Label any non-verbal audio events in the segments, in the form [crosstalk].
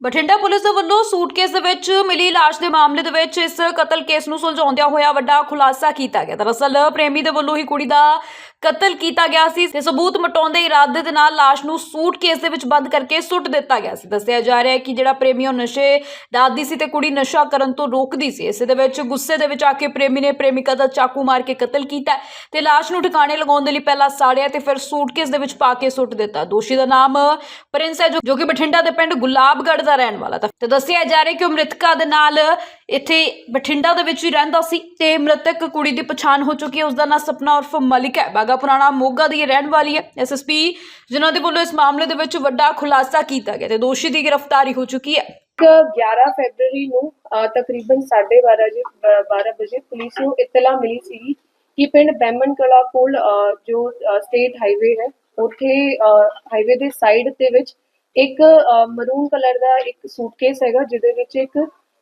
Bathinda police ਦੇ ਵੱਲੋਂ suitcase ਦੇ ਵਿੱਚ ਮਿਲੀ ਲਾਸ਼ ਦੇ ਮਾਮਲੇ ਦੇ ਵਿੱਚ ਇਸ ਕਤਲ ਕੇਸ ਨੂੰ ਸੁਲਝਾਉਂਦਿਆਂ ਹੋਇਆ ਵੱਡਾ ਖੁਲਾਸਾ ਕੀਤਾ ਗਿਆ। ਦਰਅਸਲ, ਪ੍ਰੇਮੀ ਦੇ ਵੱਲੋਂ ਹੀ ਕੁੜੀ ਦਾ ਕਤਲ ਕੀਤਾ ਗਿਆ ਸੀ ਤੇ ਸਬੂਤ ਮਟਾਉਣ ਦੇ ਇਰਾਦੇ ਦੇ ਨਾਲ ਲਾਸ਼ ਨੂੰ ਸੂਟਕੇਸ ਦੇ ਵਿੱਚ ਬੰਦ ਕਰਕੇ ਸੁੱਟ ਦਿੱਤਾ ਗਿਆ ਸੀ। ਦੱਸਿਆ ਜਾ ਰਿਹਾ ਹੈ ਕਿ ਜਿਹੜਾ ਪ੍ਰੇਮੀ ਉਹ ਨਸ਼ੇ ਦਾ ਆਦੀ ਸੀ ਤੇ ਕੁੜੀ ਨਸ਼ਾ ਕਰਨ ਤੋਂ ਰੋਕਦੀ ਸੀ। ਇਸੇ ਦੇ ਵਿੱਚ ਗੁੱਸੇ ਦੇ ਵਿੱਚ ਆ ਕੇ ਪ੍ਰੇਮੀ ਨੇ ਪ੍ਰੇਮਿਕਾ ਦਾ ਚਾਕੂ ਮਾਰ ਕੇ ਕਤਲ ਕੀਤਾ ਤੇ ਲਾਸ਼ ਨੂੰ ਠਿਕਾਣੇ ਲਗਾਉਣ ਦੇ ਲਈ ਪਹਿਲਾਂ ਸਾੜਿਆ ਤੇ ਫਿਰ ਸੂਟਕੇਸ ਦੇ ਵਿੱਚ ਪਾ ਕੇ ਸੁੱਟ ਦਿੱਤਾ। ਦੋਸ਼ੀ ਦਾ ਨਾਮ ਪ੍ਰਿੰਸ ਹੈ ਜੋ ਕਿ ਬਠਿੰਡਾ ਦੇ ਪਿੰਡ ਗੁਲਾਬਗੜ੍ਹ ਦਾ ਰਹਿਣ ਵਾਲਾ ਤਾਂ ਦੱਸਿਆ ਜਾ ਰਿਹਾ ਕਿ ਉਹ ਮ੍ਰਿਤਕਾ ਦੇ ਨਾਲ ਇੱਥੇ ਬਠਿੰਡਾ ਦੇ ਵਿੱਚ ਹੀ ਰਹਿੰਦਾ ਸੀ ਤੇ ਮ੍ਰਿਤਕ ਕੁੜੀ ਦੀ ਪਛਾਣ ਹੋ ਚੁੱਕੀ ਹੈ। ਉਸ ਦਾ ਨਾਮ ਸਪਨਾ ਉਰਫ ਮਲਿਕ ਹੈ। ਬਾਗਾ ਪੁਰਾਣਾ ਮੋਗਾ ਦੀ ਰਹਿਣ ਵਾਲੀ ਹੈ। ਐਸਐਸਪੀ ਜਿਨ੍ਹਾਂ ਦੇ ਵੱਲੋਂ ਇਸ ਮਾਮਲੇ ਦੇ ਵਿੱਚ ਵੱਡਾ ਖੁਲਾਸਾ ਕੀਤਾ ਗਿਆ ਤੇ ਦੋਸ਼ੀ ਦੀ ਗ੍ਰਿਫਤਾਰੀ ਹੋ ਚੁੱਕੀ ਹੈ। 11 ਫੈਬਰੂਰੀ ਨੂੰ ਤਕਰੀਬਨ 12:30 ਵਜੇ 12 ਵਜੇ ਪੁਲਿਸ ਨੂੰ ਇਤਲਾ ਮਿਲੀ ਸੀ ਕਿ ਪਿੰਡ ਬੈਮਨ ਕਲਾ ਕੋਲ ਜੋ ਸਟੇਟ ਹਾਈਵੇ ਹੈ, ਉੱਥੇ ਹਾਈਵੇ ਦੇ ਸਾਈਡ ਤੇ ਵਿੱਚ ਇੱਕ ਮਰੂਨ ਕਲਰ ਦਾ ਇੱਕ ਸੂਟਕੇਸ ਹੈਗਾ, ਜਿਹਦੇ ਵਿੱਚ ਇੱਕ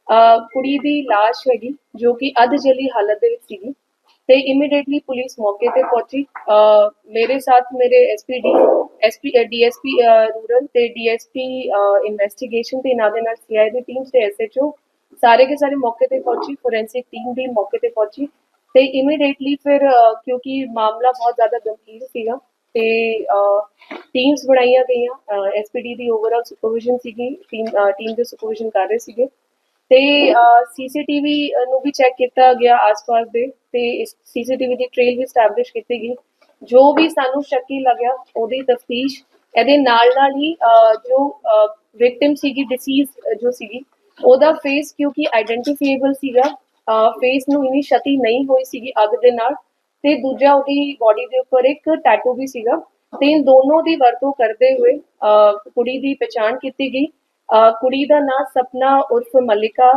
ਕੁੜੀ ਦੀ লাশ ਹੈਗੀ, ਜੋ ਕਿ ਅੱਧ ਜਲੀ ਹਾਲਤ ਦੇ ਵਿੱਚ ਸੀਗੀ ਤੇ ਇਮੀਡੀਏਟਲੀ ਪੁਲਿਸ ਮੌਕੇ ਤੇ ਪਹੁੰਚੀ। ਮੇਰੇ ਸਾਥ ਮੇਰੇ ਐਸਪੀਡੀ ਐਸਪੀ ਡੀਐਸਪੀ ਰੂਰਲ ਤੇ ਡੀਐਸਪੀ ਇਨਵੈਸਟੀਗੇਸ਼ਨ ਤੇ ਇਹਨਾਂ ਦੇ ਨਾਲ ਸੀਆਈ ਦੀ ਟੀਮ ਤੇ ਐਸਐਚਓ ਸਾਰੇ ਕੇ ਸਾਰੇ ਮੌਕੇ ਤੇ ਪਹੁੰਚੀ ਫੋਰੈਂਸਿਕ ਟੀਮ ਵੀ ਮੌਕੇ ਤੇ ਪਹੁੰਚੀ ਤੇ ਇਮੀਡੀਏਟਲੀ ਫਿਰ ਕਿਉਂਕਿ ਮਾਮਲਾ ਬਹੁਤ ਜ਼ਿਆਦਾ ਗੰਭੀਰ ਸੀਗਾ ਤੇ ਟੀਮਸ ਬਣਾਈਆਂ ਗਈਆਂ। ਐਸਪੀਡੀ ਦੀ ਓਵਰਆਲ ਸੁਪਰਵਿਜ਼ਨ ਸੀਗੀ ਟੀਮ ਟੀਮ ਦੇ ਸੁਪਰਵਿਜ਼ਨ ਕਰ ਰਹੇ ਸੀਗੇ। ਤੇ ਸੀਸੀਟੀਵੀ ਨੂੰ ਵੀ ਚੈੱਕ ਕੀਤਾ ਗਿਆ ਆਸ-ਪਾਸ ਦੇ ਤੇ ਇਸ ਸੀਸੀਟੀਵੀ ਦੀ ਟ੍ਰੇਲ ਵੀ ਸਟੈਬਲਿਸ਼ ਕੀਤੀ ਗਈ। ਜੋ ਵੀ ਸਾਨੂੰ ਸ਼ੱਕੀ ਲੱਗਿਆ, ਉਹਦੀ ਤਫਤੀਸ਼ ਇਹਦੇ ਨਾਲ ਨਾਲ ਹੀ ਜੋ ਵਿਕਟਿਮ ਸੀਗੀ ਡਿਸੀਜ਼ ਜੋ ਸੀਗੀ, ਉਹਦਾ ਫੇਸ ਕਿਉਂਕਿ ਆਇਡੈਂਟੀਫਾਈਏਬਲ ਸੀਗਾ ਫੇਸ ਨੂੰ ਇਨੀ ਛਤੀ ਨਹੀਂ ਹੋਈ ਸੀਗੀ ਅੱਗ ਦੇ ਨਾਲ ਤੇ ਦੂਜਾ ਉਹਦੀ ਬਾਡੀ ਦੇ ਉੱਪਰ ਇੱਕ ਟੈਟੂ ਵੀ ਸੀਗਾ ਤੇ ਇਨ ਦੋਨੋਂ ਦੀ ਵਰਤੋਂ ਕਰਦੇ ਹੋਏ ਕੁੜੀ ਦੀ ਪਛਾਣ ਕੀਤੀ ਗਈ ਕੁੜੀ ਦਾ ਨਾਂ ਸਪਨਾ ਉਰਫ ਮਲਿਕਾ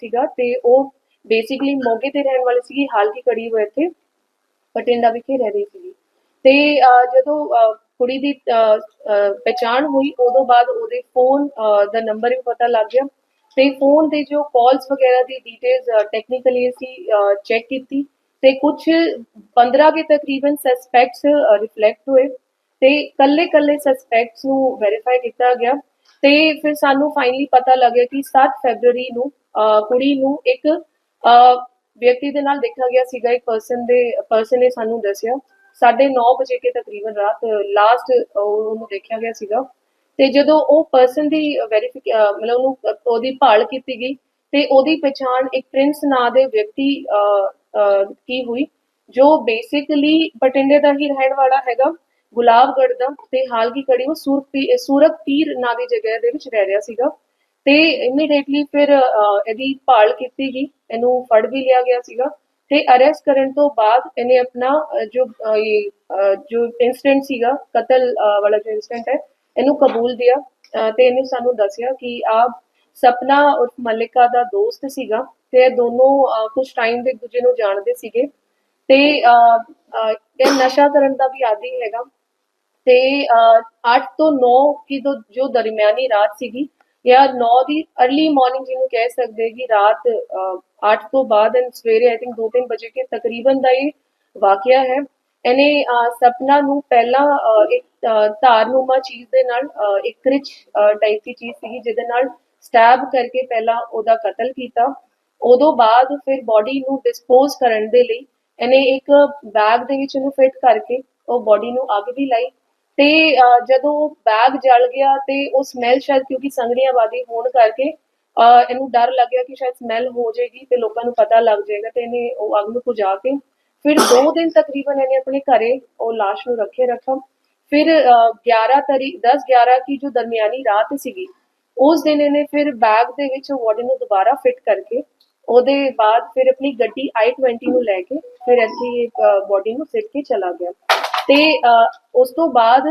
ਸੀਗਾ ਤੇ ਉਹ ਬੇਸਿਕਲੀ ਮੋਗੇ ਤੇ ਰਹਿਣ ਵਾਲੀ ਸੀਗੀ, ਹਾਲ ਕੀ ਕੜੀ ਹੋਏ ਇੱਥੇ, ਬਠਿੰਡਾ ਵਿਖੇ ਰਹਿ ਰਹੀ ਸੀਗੀ। ਤੇ ਜਦੋਂ ਕੁੜੀ ਦੀ ਪਛਾਣ ਹੋਈ, ਉਦੋਂ ਬਾਅਦ ਉਹਦੇ ਫੋਨ ਦਾ ਨੰਬਰ ਵੀ ਪਤਾ ਲੱਗ ਗਿਆ। ਤੇ ਫੋਨ ਦੇ ਜੋ ਕਾਲਸ ਵਗੈਰਾ ਦੀ ਡਿਟੇਲਸ ਟੈਕਨੀਕਲੀ ਅਸੀਂ ਚੈੱਕ ਕੀਤੀ ਤੇ ਕੁਝ 15 ਕੇ ਤਕਰੀਬਨ ਸਸਪੈਕਟਸ ਰਿਫਲੈਕਟ ਹੋਏ ਤੇ ਕੱਲੇ ਕੱਲੇ ਸਸਪੈਕਟਸ ਨੂੰ ਵੈਰੀਫਾਈ ਕੀਤਾ ਗਿਆ। ਤੇ ਫਿਰ ਸਾਨੂੰ ਫਾਈਨਲੀ ਪਤਾ ਲੱਗਿਆ ਕਿ 7 ਫੈਬਰੂਰੀ ਨੂੰ ਕੁੜੀ ਨੂੰ ਇੱਕ ਵਿਅਕਤੀ ਦੇ ਨਾਲ ਦੇਖਿਆ ਗਿਆ ਸੀਗਾ ਇੱਕ ਪਰਸਨ ਦੇ ਪਰਸਨ ਨੇ ਸਾਨੂੰ ਦੱਸਿਆ। 9:30 ਵਜੇ ਕੇ ਤਕਰੀਬਨ ਰਾਤ ਲਾਸਟ ਉਹਨੂੰ ਦੇਖਿਆ ਗਿਆ ਸੀਗਾ। ਤੇ ਜਦੋਂ ਉਹ ਪਰਸਨ ਦੀ ਵੈਰੀਫਿਕ ਮਤਲਬ ਉਹਨੂੰ ਅਹ, ਉਹਦੀ ਭਾਲ ਕੀਤੀ ਗਈ ਤੇ ਉਹਦੀ ਪਛਾਣ ਇੱਕ ਪ੍ਰਿੰਸ ਨਾਂ ਦੇ ਵਿਅਕਤੀ ਕੀ ਹੋਈ ਜੋ ਬੇਸਿਕਲੀ ਬਟਿੰਡੇ ਦਾ ਹੀ ਰਹਿਣ ਵਾਲਾ ਹੈਗਾ। ਗੁਲਾਬਗੜ੍ਹ ਦਾ ਤੇ ਹਾਲ ਕੀ ਕੜੀ ਉਹ ਸੂਰਪੀ ਸੂਰਤ ਪੀਰ ਨਾਂ ਦੀ ਜਗ੍ਹਾ ਦੇ ਵਿੱਚ ਰਹਿ ਰਿਹਾ ਸੀਗਾ। ਤੇ ਇਮੀਡੀਏਟਲੀ ਫਿਰ ਇਹਦੀ ਭਾਲ ਕੀਤੀ ਗਈ, ਇਹਨੂੰ ਫੜ ਵੀ ਲਿਆ ਗਿਆ ਸੀਗਾ ਤੇ ਅਰੈਸਟ ਕਰਨ ਤੋਂ ਬਾਅਦ ਇਹਨੇ ਆਪਣਾ ਜੋ ਜੋ ਇਨਸੀਡੈਂਟ ਸੀਗਾ, ਕਤਲ ਵਾਲਾ ਜੋ ਇਨਸੀਡੈਂਟ ਹੈ, ਇਹਨੂੰ ਕਬੂਲ ਦਿਆ। ਤੇ ਇਹਨੇ ਸਾਨੂੰ ਦੱਸਿਆ ਕਿ ਆ ਸਪਨਾ ਉਰਫ ਮਲਿਕਾ ਦਾ ਦੋਸਤ ਸੀਗਾ ਤੇ ਇਹ ਦੋਨੋਂ ਕੁਝ ਟਾਈਮ ਦੇ ਇੱਕ ਦੂਜੇ ਨੂੰ ਜਾਣਦੇ ਸੀਗੇ। ਤੇ ਇਹ ਨਸ਼ਾ ਕਰਨ ਦਾ ਵੀ ਆਦੀ ਹੈਗਾ। ਤੇ 8 ਤੋਂ 9 ਕੀ ਜੋ ਜੋ ਦਰਮਿਆਨੀ ਰਾਤ ਸੀਗੀ ਜਾਂ 9 ਦੀ अर्ਲੀ ਮਾਰਨਿੰਗ ਜਿਹਨੂੰ ਕਹਿ ਸਕਦੇ ਕਿ ਰਾਤ 8 ਤੋਂ ਬਾਅਦ ਐਂਡ ਸਵੇਰੇ ਆਈ ਥਿੰਕ 2-3 ਵਜੇ ਕੇ ਤਕਰੀਬਨ ਦਾ ਇਹ ਵਾਕਿਆ ਹੈ। ਇਹਨੇ ਸਪਨਾ ਨੂੰ ਪਹਿਲਾਂ ਅਹ, ਇੱਕ ਅਹ, ਚੀਜ਼ ਦੇ ਨਾਲ ਇੱਕ ਕ੍ਰਿਚ ਟਾਈਪ ਦੀ ਚੀਜ਼ ਸੀਗੀ ਜਿਹਦੇ ਨਾਲ ਸਟੈਬ ਕਰਕੇ ਪਹਿਲਾਂ ਉਹਦਾ ਕਤਲ ਕੀਤਾ। ਉਦੋਂ ਬਾਅਦ ਫਿਰ ਬਾਡੀ ਨੂੰ ਡਿਸਪੋਜ਼ ਕਰਨ ਦੇ ਲਈ ਇਹਨੇ ਇੱਕ ਬੈਗ ਦੇ ਵਿੱਚ ਉਹਨੂੰ ਫਿੱਟ ਕਰਕੇ ਉਹ ਬਾਡੀ ਨੂੰ ਅੱਗ ਵੀ ਲਾਈ। ਤੇ ਜਦੋਂ ਬੈਗ ਜਲ ਗਿਆ ਤੇ ਉਹ ਸਮੈਲ ਸ਼ਾਇਦ ਕਿਉਂਕਿ ਸੰਗਰੀਆਬਾਦੀ ਹੋਣ ਕਰਕੇ ਇਹਨੂੰ ਡਰ ਲੱਗਿਆ ਕਿ ਸ਼ਾਇਦ ਸਮੈਲ ਹੋ ਜਾਏਗੀ ਤੇ ਲੋਕਾਂ ਨੂੰ ਪਤਾ ਲੱਗ ਜਾਏਗਾ ਤੇ ਇਹਨੇ ਉਹ ਅੱਗ ਨੂੰ ਬੁਝਾ ਕੇ ਫਿਰ 2 [coughs] ਦਿਨ ਤਕਰੀਬਨ ਇਹਨੇ ਆਪਣੇ ਘਰੇ ਉਹ ਲਾਸ਼ ਨੂੰ ਰੱਖੇ ਰੱਖਾ ਫਿਰ ਅਹ, 11 ਤਰੀਕ 10 11 ਕੀ ਜੋ ਦਰਮਿਆਨੀ ਰਾਤ ਸੀਗੀ ਉਸ ਦਿਨ ਇਹਨੇ ਫਿਰ ਬੈਗ ਦੇ ਵਿੱਚ ਬੋਡੀ ਨੂੰ ਦੁਬਾਰਾ ਫਿੱਟ ਕਰਕੇ ਉਹਦੇ ਬਾਅਦ ਫਿਰ ਆਪਣੀ ਗੱਡੀ i20 ਨੂੰ ਲੈ ਕੇ ਫਿਰ ਇੱਥੇ ਬੋਡੀ ਨੂੰ ਸਿੱਟ ਕੇ ਚਲਾ ਗਿਆ। ਤੇ ਉਸ ਤੋਂ ਬਾਅਦ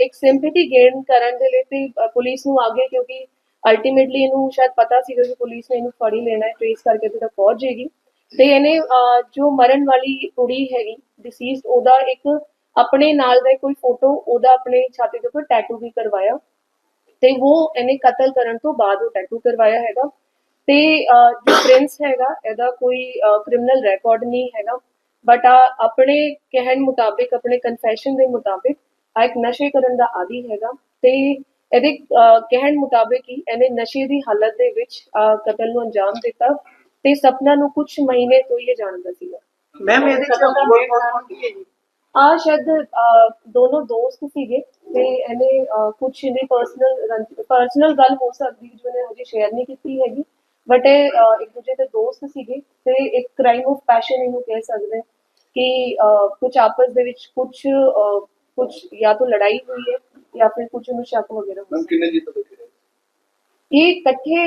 ਇੱਕ ਸਿੰਪੈਥੀ ਗੇਨ ਕਰਨ ਦੇ ਲਈ ਤੇ ਪੁਲਿਸ ਨੂੰ ਅੱਗੇ ਕਿਉਂਕਿ ਅਲਟੀਮੇਟਲੀ ਇਹਨੂੰ ਸ਼ਾਇਦ ਪਤਾ ਸੀਗਾ ਕਿ ਪੁਲਿਸ ਨੇ ਇਹਨੂੰ ਫੜ ਹੀ ਲੈਣਾ ਹੈ ਟ੍ਰੇਸ ਕਰਕੇ ਤੇ ਤੱਕ ਪਹੁੰਚ ਜਾਏਗੀ ਤੇ ਇਹਨੇ ਜੋ ਮਰਨ ਵਾਲੀ ਕੁੜੀ ਹੈਗੀ ਡਿਸੀਜ਼ਡ ਉਹਦਾ ਇੱਕ ਆਪਣੇ ਨਾਲ ਦਾ ਕੋਈ ਫੋਟੋ ਉਹਦਾ ਆਪਣੇ ਛਾਤੀ ਦੇ ਉੱਪਰ ਟੈਟੂ ਵੀ ਕਰਵਾਇਆ। ਤੇ ਉਹ ਇਹਨੇ ਕਤਲ ਕਰਨ ਤੋਂ ਬਾਅਦ ਉਹ ਟੈਟੂ ਕਰਵਾਇਆ ਹੈਗਾ। ਤੇ ਜੋ ਪ੍ਰਿੰਸ ਹੈਗਾ, ਇਹਦਾ ਕੋਈ ਕ੍ਰਿਮੀਨਲ ਰਿਕਾਰਡ ਨਹੀਂ ਹੈਗਾ। ਬਟ ਆਪਣੇ ਕਹਿਣ ਮੁਤਾਬਿਕ ਆਪਣੇ ਕਨਫੈਸ਼ਨ ਦੇ ਮੁਤਾਬਿਕ ਆ ਇੱਕ ਨਸ਼ੇ ਕਰਨ ਦਾ ਆਦੀ ਹੈਗਾ। ਤੇ ਇਹਦੇ ਕਹਿਣ ਮੁਤਾਬਿਕ ਹੀ ਇਹਨੇ ਨਸ਼ੇ ਦੀ ਹਾਲਤ ਦੇ ਵਿੱਚ ਕਤਲ ਨੂੰ ਅੰਜਾਮ ਦਿੱਤਾ। ਤੇ ਸਪਨਾ ਨੂੰ ਕੁਝ ਮਹੀਨੇ ਤੋਂ ਹੀ ਇਹ ਜਾਣਦਾ ਸੀਗਾ। ਮੈਮ ਇਹਦੇ ਚ ਹੋਰ ਕੌਣ ਹੈ ਜੀ? ਆ ਸ਼ਾਇਦ ਦੋਨੋਂ ਦੋਸਤ ਸੀਗੇ। ਤੇ ਇਹਨੇ ਕੁਝ ਇਹਦੀ ਪਰਸਨਲ ਪਰਸਨਲ ਗੱਲ ਹੋ ਸਕਦੀ ਜੋ ਇਹਨੇ ਹਜੇ ਸ਼ੇਅਰ ਨਹੀਂ ਕੀਤੀ ਹੈਗੀ। ਬਟ ਇਹ ਇੱਕ ਦੂਜੇ ਦੇ ਦੋਸਤ ਸੀਗੇ ਤੇ ਇੱਕ ਕ੍ਰਾਈਮ ਆਫ ਪੈਸ਼ਨ ਇਹਨੂੰ ਕਹਿ ਸਕਦੇ ਕਿ ਕੁਝ ਆਪਸ ਦੇ ਵਿੱਚ ਕੁਝ ਕੁਝ ਜਾਂ ਤਾਂ ਲੜਾਈ ਹੋਈ ਹੈ ਜਾਂ ਫਿਰ ਕੁਝ ਨੂੰ ਸ਼ੱਕ ਵਗੈਰਾ ਹੋਇਆ। ਮੈਮ ਕਿੰਨੇ ਜੀ ਤੋਂ ਇਹ ਇਕੱਠੇ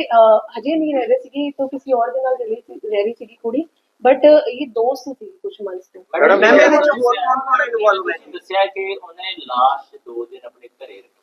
ਹਜੇ ਨਹੀਂ ਰਹਿ ਰਹੇ ਸੀਗੇ ਤਾਂ ਕਿਸੇ ਹੋਰ ਦੇ ਨਾਲ ਰਹਿ ਰਹੀ ਸੀ- ਰਹਿ ਰਹੀ ਸੀਗੀ ਕੁੜੀ ਬਟ ਇਹ ਦੋਸਤ ਸੀ ਕੁਝ ਮੰਥ ਤੋਂ ਮੈਡਮ ਇਹਦੇ ਚ ਹੋਰ ਕੌਣ ਕੌਣ ਇਨਵੋਲਵ ਹੈ ਦੱਸਿਆ ਕਿ ਉਹਨੇ ਲਾਸ਼ ਦੋ ਦਿਨ ਆਪਣੇ ਘਰੇ ਰੱਖੀ।